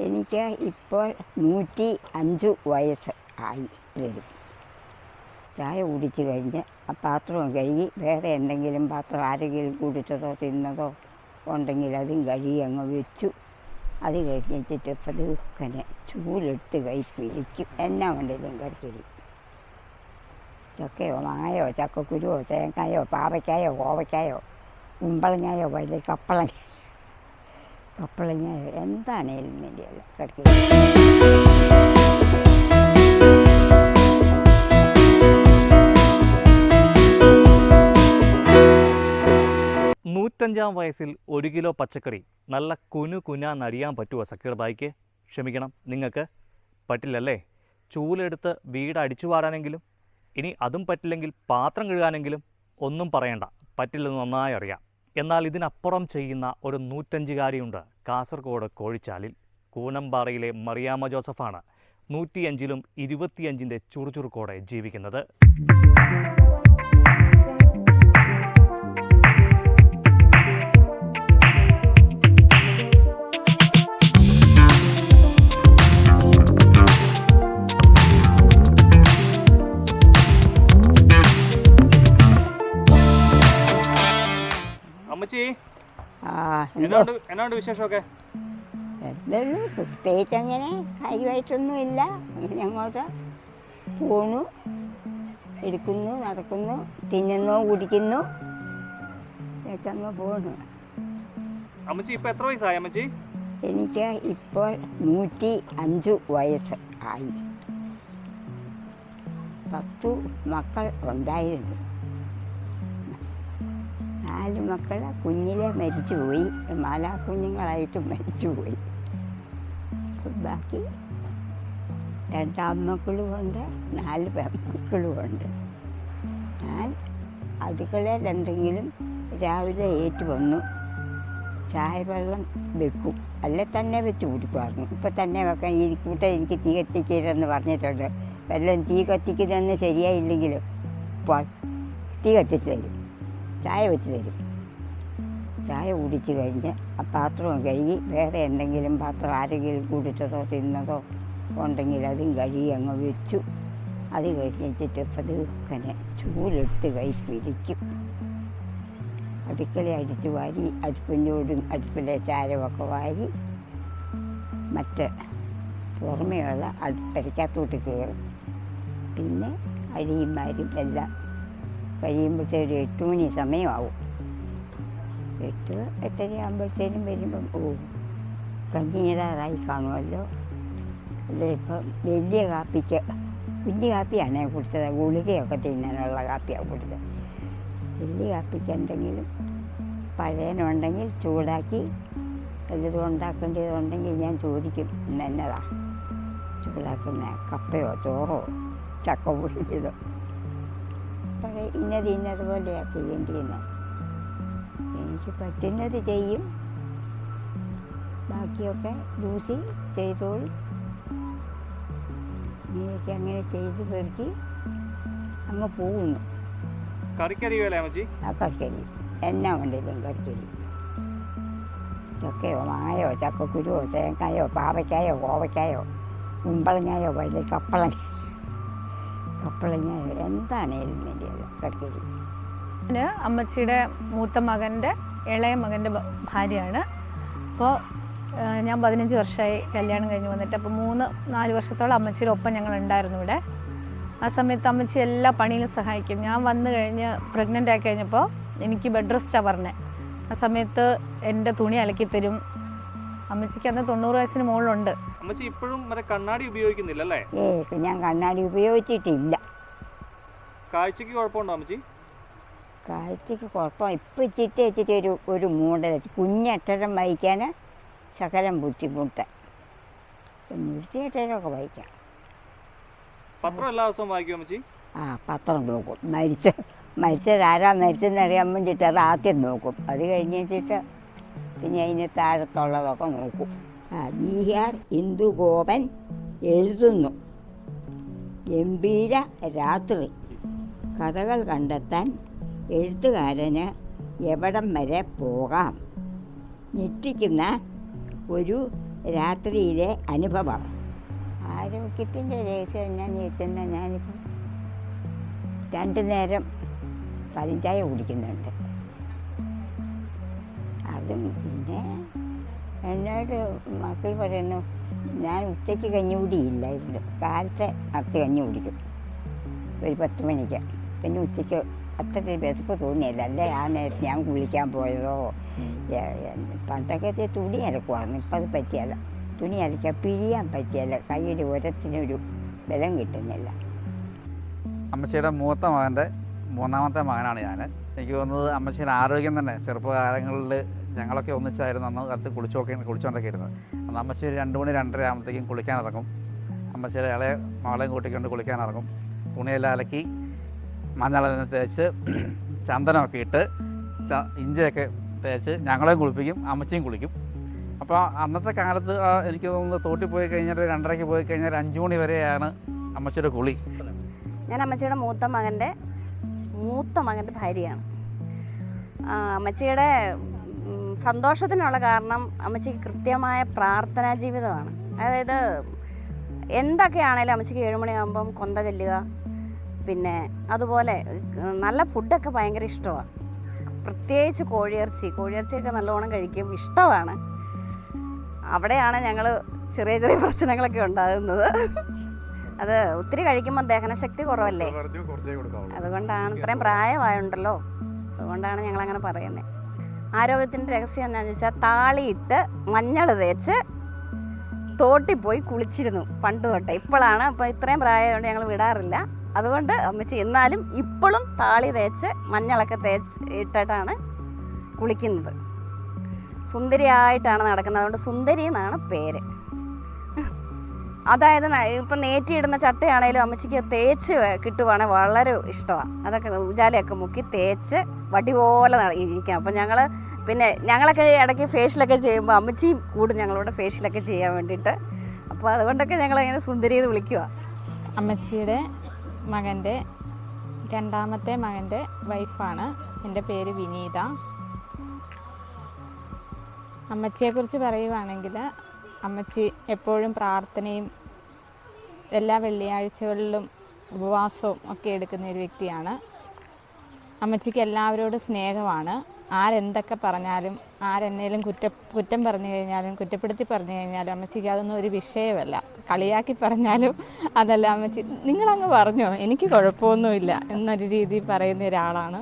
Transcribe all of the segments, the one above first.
എനിക്ക് ഇപ്പോൾ നൂറ്റി അഞ്ച് വയസ്സ് ആയി. വരും ചായ കുടിച്ച് കഴിഞ്ഞ് ആ പാത്രവും കഴുകി വേറെ എന്തെങ്കിലും പാത്രം ആരെങ്കിലും കുടിച്ചതോ തിന്നതോ ഉണ്ടെങ്കിൽ അതും കഴുകി അങ്ങ് വെച്ചു. അത് കഴിഞ്ഞിട്ട് പതുക്കനെ ചൂലെടുത്ത് കൈ പിടിക്കും. എന്നാ ഉണ്ടെങ്കിലും കറിക്കരി ചക്കയോ മായോ ചക്കക്കുരുവോ തേങ്ങായോ പാവയ്ക്കായോ കോവയ്ക്കായോ കുമ്പളങ്ങായോ വലിയ കപ്പളങ്ങ കപ്പളങ്ങായോ എന്താണേലും വേണ്ടിയല്ല കറിക്കരി നൂറ്റഞ്ചാം വയസ്സിൽ ഒരു കിലോ പച്ചക്കറി നല്ല കുനു കുനാന്നരിയാൻ പറ്റുമോ സക്കീർ ബായിക്ക് ക്ഷമിക്കണം നിങ്ങൾക്ക് പറ്റില്ലല്ലേ? ചൂലെടുത്ത് വീട് അടിച്ചു വാടാനെങ്കിലും ഇനി അതും പറ്റില്ലെങ്കിൽ പാത്രം കഴുകാനെങ്കിലും ഒന്നും പറയണ്ട. പറ്റില്ലെന്ന് നന്നായി അറിയാം. എന്നാൽ ഇതിനപ്പുറം ചെയ്യുന്ന ഒരു നൂറ്റഞ്ചുകാരിയുണ്ട്. കാസർഗോഡ് കോഴിച്ചാലിൽ കൂനമ്പാറയിലെ മറിയാമ്മ ജോസഫാണ് നൂറ്റിയഞ്ചിലും ഇരുപത്തിയഞ്ചിന്റെ ചുറുചുറുക്കോടെ ജീവിക്കുന്നത്. എന്നാണ്ട് എന്നാണ്ട് വിശേഷമൊക്കെ? എന്തുള്ളൂ പ്രത്യേകിച്ച് അങ്ങനെ കാര്യമായിട്ടൊന്നുമില്ല. അങ്ങനെ അങ്ങോട്ട് പോണു എടുക്കുന്നു നടക്കുന്നു തിന്നുന്നു കുടിക്കുന്നു അങ്ങ് പോണു. അമ്മച്ചി ഇപ്പൊ എത്ര വയസ്സായി അമ്മച്ചി? എനിക്ക് ഇപ്പോൾ നൂറ്റി അഞ്ച് വയസ്സ് ആയി. പത്തു മക്കൾ ഉണ്ടായിരുന്നു. നാല് മക്കൾ കുഞ്ഞിലെ മരിച്ചുപോയി. മാലാ കുഞ്ഞുങ്ങളായിട്ട് മരിച്ചുപോയി. ബാക്കി രണ്ടാമക്കളുമുണ്ട് നാല് പെമ്മക്കളുമുണ്ട് ഞാൻ അടുക്കളയിൽ എന്തെങ്കിലും രാവിലെ ഏറ്റു വന്നു. ചായ വെള്ളം വെക്കും. അല്ലെ തന്നെ വെച്ച് കുടിക്കുമായിരുന്നു ഇപ്പം തന്നെ വെക്കാൻ ഈ കൂട്ടം എനിക്ക് തീ കത്തിക്കരുതെന്ന് പറഞ്ഞിട്ടുണ്ട്. വെള്ളം തീ കത്തിക്കുന്നതെന്ന് ശരിയായില്ലെങ്കിലും തീ കത്തിച്ച് തരും. ചായ വെച്ച് തരും ചായ കുടിച്ച് കഴിഞ്ഞ് ആ പാത്രവും കഴുകി വേറെ എന്തെങ്കിലും പാത്രം ആരെങ്കിലും കുടിച്ചതോ തിന്നതോ ഉണ്ടെങ്കിൽ അതും കഴുകി അങ്ങ് വെച്ചു. അത് കഴിഞ്ഞിട്ട് പതുക്കനെ ചൂലെടുത്ത് കൈ പിടിക്കും. അടുക്കള അടിച്ചു വാരി അടുപ്പിന്റോടും അടുപ്പിലെ ചാരമൊക്കെ വാരി മറ്റ് പുറമെയുള്ള അടുപ്പരയ്ക്കകത്തോട്ട് കയറും. പിന്നെ അഴിയന്മാരും എല്ലാം കഴിയുമ്പോഴത്തേനും എട്ട് മണി സമയമാവും. എട്ട് എട്ടര ആകുമ്പോഴത്തേനും വരുമ്പം ഓ കഞ്ഞിടാറായി കാണുമല്ലോ. അല്ലേ ഇപ്പം വലിയ കാപ്പിക്ക് കുഞ്ഞു കാപ്പിയാണ് കൊടുത്തത് ഗുളികയൊക്കെ തിന്നാനുള്ള കാപ്പിയാണ് കൊടുത്തത് വലിയ കാപ്പിക്ക് എന്തെങ്കിലും പഴയനുണ്ടെങ്കിൽ ചൂടാക്കി വല്ലതും ഉണ്ടാക്കേണ്ടതുണ്ടെങ്കിൽ ഞാൻ ചോദിക്കും എന്നതാ? ചൂടാക്കുന്ന കപ്പയോ ചോറോ ചക്ക പുഴുങ്ങിയതോ പഴയ ഇന്നത് ഇന്നതുപോലെയാണ് ചെയ്യേണ്ടിയെന്ന് എനിക്ക് പറ്റുന്നത് ചെയ്യും. ബാക്കിയൊക്കെ ലൂസി ചെയ്തോളും ഇങ്ങനെയൊക്കെ അങ്ങനെ ചെയ്ത് പെറുക്കി അങ്ങ് പോകുന്നു. കറിക്കരി ആ കർക്കരി എന്നാ ഉണ്ടെങ്കിലും കറിക്കരി ചക്കയോ മായോ ചക്കക്കുരുവോ തേങ്ങായോ പാവയ്ക്കായോ കോവയ്ക്കായോ കുമ്പളങ്ങായോ വലിയ കപ്പളങ്ങ കപ്പളങ്ങായോ എന്താണേലും വേണ്ടിയത് കർക്കരി ഞാൻ അമ്മച്ചിയുടെ മൂത്ത മകന്റെ ഇളയ മകന്റെ ഭാര്യയാണ്. അപ്പോൾ ഞാൻ പതിനഞ്ച് വർഷമായി കല്യാണം കഴിഞ്ഞ് വന്നിട്ട്. അപ്പോൾ മൂന്ന് നാല് വർഷത്തോളം അമ്മച്ചിയുടെ ഒപ്പം ഞങ്ങൾ ഉണ്ടായിരുന്നു ഇവിടെ. ആ സമയത്ത് അമ്മച്ചി എല്ലാ പണിയിലും സഹായിക്കും. ഞാൻ വന്നു കഴിഞ്ഞ് പ്രഗ്നന്റ് ആയി കഴിഞ്ഞപ്പോൾ എനിക്ക് ബെഡ് റെസ്റ്റാണ് പറഞ്ഞത് ആ സമയത്ത് എന്റെ തുണി അലക്കി തരും അമ്മച്ചിക്ക് അന്ന് തൊണ്ണൂറ് വയസ്സിന് മുകളിലുണ്ട് അമ്മച്ചി ഇപ്പോഴും മറ്റേ കണ്ണാടി ഉപയോഗിക്കുന്നില്ല അല്ലേ ഏ ഞാൻ കണ്ണാടി ഉപയോഗിച്ചിട്ടില്ല. കാഴ്ചക്ക് കുഴപ്പമുണ്ടോ അമ്മച്ചി? കാഴ്ചക്ക് കുഴപ്പം. ഇപ്പം ഇച്ചിട്ട് വെച്ചിട്ട് ഒരു ഒരു മൂടല. കുഞ്ഞക്ഷരം വായിക്കാൻ ശകലം ബുദ്ധിമുട്ട്. മുഴുത്തിയക്ഷരമൊക്കെ വായിക്കാം. പത്രം എല്ലാ ദിവസവും വായിക്കും അമ്മച്ചി? ആ പത്രം നോക്കും. മരിച്ച മരിച്ചതാരാ മരിച്ചെന്ന് അറിയാൻ വേണ്ടിയിട്ട് അത് ആദ്യം നോക്കും. അത് കഴിഞ്ഞിട്ട് പിന്നെ അതിന് താഴത്തുള്ളതൊക്കെ നോക്കും. ബീഹാർ ഇന്ദുഗോപൻ എഴുതുന്നു. ഗംഭീര രാത്രി. കഥകൾ കണ്ടെത്താൻ എഴുത്തുകാരന് എവിടം വരെ പോകാം? ഞെട്ടിക്കുന്ന ഒരു രാത്രിയിലെ അനുഭവം. ആരോഗ്യത്തിന്റെ രഹസ്യം ഞാൻ ഞെട്ടുന്ന ഞാനിപ്പം രണ്ട് നേരം പതിഞ്ചായ കുടിക്കുന്നുണ്ട്. അതും പിന്നെ എന്നോട് മക്കൾ പറയുന്നു ഞാൻ ഉച്ചയ്ക്ക് കഞ്ഞി കുടിയില്ലായിരുന്നു കാലത്തെ അത്ത് കഞ്ഞി കുടിക്കും ഒരു പത്ത് മണിക്ക്. പിന്നെ ഉച്ചയ്ക്ക് അത്ര വിശപ്പ് തോന്നിയല്ല. അല്ലേ ആ നേരത്തെ ഞാൻ കുളിക്കാൻ പോയതോ? പണ്ടൊക്കെ തുണി അലക്കുവാണ് ഇപ്പം അത് പറ്റിയല്ല. തുണി അലക്കാൻ പിഴിയാൻ പറ്റിയല്ല. കയ്യിൽ ഒരത്തിനൊരു ബലം കിട്ടുന്നില്ല. അമ്മച്ചിയുടെ മൂത്ത മകന്റെ മൂന്നാമത്തെ മകനാണ് ഞാൻ. എനിക്ക് തോന്നുന്നത് അമ്മച്ചിയുടെ ആരോഗ്യം തന്നെ ചെറുപ്പകാലങ്ങളിൽ ഞങ്ങളൊക്കെ ഒന്നിച്ചായിരുന്നു അന്ന് കാലത്ത് കുളിച്ചൊക്കെ കുളിച്ചുകൊണ്ടൊക്കെ ഇരുന്നത് അന്ന് അമ്മച്ചി ഒരു രണ്ട് മണി രണ്ടര ആകുമ്പോഴത്തേക്കും കുളിക്കാൻ ഇറങ്ങും അമ്മച്ചി ഇളയെ മകളെയും കൂട്ടിക്കൊണ്ട് കുളിക്കാൻ ഇറങ്ങും തുണിയെല്ലാം അലക്കി മഞ്ഞളെല്ലാം തേച്ച് ചന്ദനമൊക്കെ ഇട്ട് ഇഞ്ചിയൊക്കെ തേച്ച് ഞങ്ങളെയും കുളിപ്പിക്കും അമ്മച്ചിയും കുളിക്കും. അപ്പോൾ അന്നത്തെ കാലത്ത് എനിക്ക് തോന്നുന്നു തോട്ടി പോയി കഴിഞ്ഞാൽ രണ്ടരയ്ക്ക് പോയി കഴിഞ്ഞാൽ അഞ്ച് മണി വരെയാണ് അമ്മച്ചിയുടെ കുളി. ഞാൻ അമ്മച്ചിയുടെ മൂത്ത മകന്റെ മൂത്ത മകന്റെ ഭാര്യയാണ്. അമ്മച്ചിയുടെ സന്തോഷത്തിനുള്ള കാരണം അമ്മച്ചിക്ക് കൃത്യമായ പ്രാർത്ഥനാ ജീവിതമാണ്. അതായത് എന്തൊക്കെയാണേലും അമ്മച്ചിക്ക് ഏഴുമണിയാകുമ്പം കൊന്ത ചെല്ലുക പിന്നെ അതുപോലെ നല്ല ഫുഡൊക്കെ ഭയങ്കര ഇഷ്ടമാണ്. പ്രത്യേകിച്ച് കോഴിയിറച്ചി. കോഴിയിറച്ചിയൊക്കെ നല്ലോണം കഴിക്കും ഇഷ്ടമാണ്. അവിടെയാണ് ഞങ്ങൾ ചെറിയ ചെറിയ പ്രശ്നങ്ങളൊക്കെ ഉണ്ടാകുന്നത്. അത് ഒത്തിരി കഴിക്കുമ്പോൾ ദഹനശക്തി കുറവല്ലേ? അതുകൊണ്ടാണ് ഇത്രയും പ്രായമായുണ്ടല്ലോ. അതുകൊണ്ടാണ് ഞങ്ങൾ അങ്ങനെ പറയുന്നത് ആരോഗ്യത്തിന്റെ രഹസ്യം എന്താണെന്ന് വെച്ചാൽ താളിയിട്ട് മഞ്ഞൾ തേച്ച് തോട്ടി പോയി കുളിച്ചിരുന്നു പണ്ട് തൊട്ടേ. ഇപ്പോഴാണ് അപ്പോൾ ഇത്രയും പ്രായമായതുകൊണ്ട് ഞങ്ങൾ വിടാറില്ല. അതുകൊണ്ട് അമ്മച്ചി എന്നാലും ഇപ്പോഴും താളി തേച്ച് മഞ്ഞളൊക്കെ തേച്ച് ഇട്ടിട്ടാണ് കുളിക്കുന്നത്. സുന്ദരിയായിട്ടാണ് നടക്കുന്നത്. അതുകൊണ്ട് സുന്ദരി എന്നാണ് പേര്. അതായത് ഇപ്പം നേറ്റിയിടുന്ന ചട്ടയാണേലും അമ്മച്ചിക്ക് തേച്ച് കിട്ടുവാണെങ്കിൽ വളരെ ഇഷ്ടമാണ്. അതൊക്കെ ഉജാലയൊക്കെ മുക്കി തേച്ച് വടി പോലെ ഇരിക്കാം. അപ്പം ഞങ്ങൾ പിന്നെ ഞങ്ങളൊക്കെ ഇടയ്ക്ക് ഫേഷ്യലൊക്കെ ചെയ്യുമ്പോൾ അമ്മച്ചിയും കൂടും ഞങ്ങളോട് ഫേഷ്യലൊക്കെ ചെയ്യാൻ വേണ്ടിയിട്ട്. അപ്പോൾ അതുകൊണ്ടൊക്കെ ഞങ്ങളിങ്ങനെ സുന്ദരി എന്ന് വിളിക്കുക അമ്മച്ചിയുടെ മകന്റെ രണ്ടാമത്തെ മകന്റെ വൈഫാണ് എന്റെ പേര് വിനീത. അമ്മച്ചിയെക്കുറിച്ച് പറയുവാണെങ്കിൽ അമ്മച്ചി എപ്പോഴും പ്രാർത്ഥനയും എല്ലാ വെള്ളിയാഴ്ചകളിലും ഉപവാസവും ഒക്കെ എടുക്കുന്ന ഒരു വ്യക്തിയാണ്. അമ്മച്ചിക്ക് എല്ലാവരോടും സ്നേഹമാണ്. ആരെന്തൊക്കെ പറഞ്ഞാലും ആരെന്നേലും കുറ്റ കുറ്റം പറഞ്ഞു കഴിഞ്ഞാലും കുറ്റപ്പെടുത്തി പറഞ്ഞു കഴിഞ്ഞാലും അമ്മച്ചിക്ക് അതൊന്നും ഒരു വിഷയമല്ല. കളിയാക്കി പറഞ്ഞാലും അതല്ല അമ്മച്ചി നിങ്ങളങ്ങ് പറഞ്ഞോ എനിക്ക് കുഴപ്പമൊന്നുമില്ല എന്നൊരു രീതിയിൽ പറയുന്ന ഒരാളാണ്.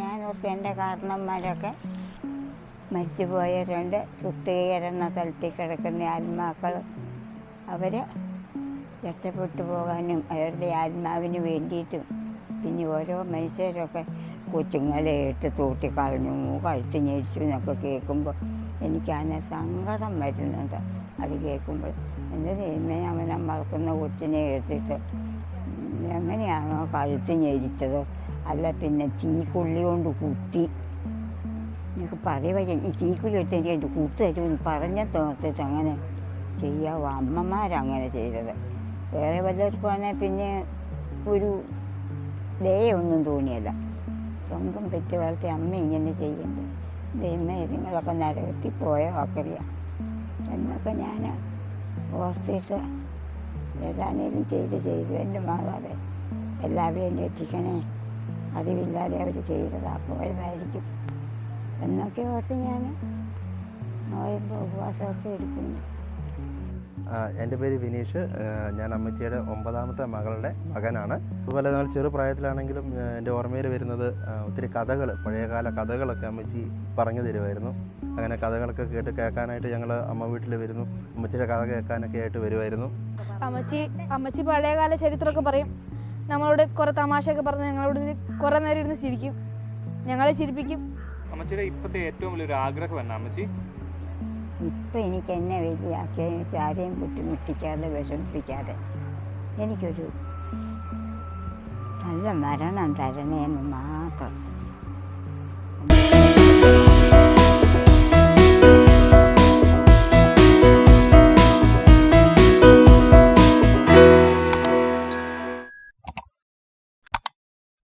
ഞാൻ എന്റെ കാരണന്മാരൊക്കെ മരിച്ചു പോയവരുണ്ട് സുത്തുകയറുന്ന സ്ഥലത്തിൽ കിടക്കുന്ന ആത്മാക്കൾ അവർ രക്ഷപ്പെട്ടു പോകാനും അവരുടെ ആത്മാവിന് വേണ്ടിയിട്ടും പിന്നെ ഓരോ മനുഷ്യരൊക്കെ കൊച്ചുങ്ങളെ ഇട്ട് തൂട്ടിക്കളഞ്ഞു കഴിച്ച് ഞെരിച്ചു എന്നൊക്കെ കേൾക്കുമ്പോൾ എനിക്കതിനെ സങ്കടം വരുന്നുണ്ട്. അത് കേൾക്കുമ്പോൾ എന്റെ ദൈവമേ അവനെ മറക്കുന്ന കൊച്ചിനെ എടുത്തിട്ട് എങ്ങനെയാണോ കഴുത്ത് ഞെരിച്ചത്. അല്ല പിന്നെ തീക്കുള്ളി കൊണ്ട് കുത്തി. എനിക്ക് പറയുക ഈ തീക്കുള്ളി എടുത്ത് എനിക്ക് എന്റെ കുത്തു തരുമെന്ന് പറഞ്ഞ തോർത്തിട്ട് അങ്ങനെ ചെയ്യാവോ. അമ്മമാരങ്ങനെ ചെയ്തത്. വേറെ വല്ലവർക്കുവാണെങ്കിൽ പിന്നെ ഒരു ദയൊന്നും തോന്നിയല്ല സ്വന്തം പെറ്റ് വളർത്തി അമ്മ ഇങ്ങനെ ചെയ്യുന്നത് ദൈവമേ നിങ്ങളൊക്കെ നരകത്തിൽ പോയോ ആക്കറിയാം എന്നൊക്കെ ഞാൻ ഓർത്തിട്ട് ഏതാണേലും ചെയ്ത് ചെയ്തു. എന്റെ മാതാവേ എല്ലാവരെയും രക്ഷിക്കണേ. അറിവില്ലാതെ അവർ ചെയ്തതാ. പോയതായിരിക്കും. എന്നൊക്കെ ഓർത്ത് ഞാൻ നോയമ്പോൾ ഉപവാസമൊക്കെ എടുക്കുന്നു. എന്റെ പേര് വിനീഷ്. ഞാൻ അമ്മച്ചിയുടെ ഒമ്പതാമത്തെ മകളുടെ മകനാണ്. അതുപോലെ നമ്മൾ ചെറുപ്രായത്തിലാണെങ്കിലും എന്റെ ഓർമ്മയിൽ വരുന്നത് ഒത്തിരി കഥകൾ പഴയകാല കഥകളൊക്കെ അമ്മച്ചി പറഞ്ഞു തരുമായിരുന്നു. അങ്ങനെ കഥകളൊക്കെ കേട്ട് കേൾക്കാനായിട്ട് ഞങ്ങൾ അമ്മ വീട്ടിൽ വരുന്നു. അമ്മച്ചിയുടെ കഥ കേൾക്കാനൊക്കെ ആയിട്ട് വരുമായിരുന്നു. അമ്മച്ചി അമ്മച്ചി പഴയകാല ചരിത്രമൊക്കെ പറയും. നമ്മളോട് കുറേ തമാശയൊക്കെ പറഞ്ഞ് ഞങ്ങളോട് കുറേ നേരം ഇരുന്ന് ചിരിക്കും. ഞങ്ങളെ ചിരിപ്പിക്കും. അമ്മച്ചിയുടെ ഇപ്പോഴത്തെ ഏറ്റവും വലിയൊരു ആഗ്രഹം എന്നാ അമ്മച്ചി? ഇപ്പം എനിക്ക് എന്നെ വലിയ വലിയാക്കി ആരെയും ബുദ്ധിമുട്ടിക്കാതെ വിഷമിപ്പിക്കാതെ. എനിക്കൊരു നല്ല മരണം തരണേന്ന് മാത്രം.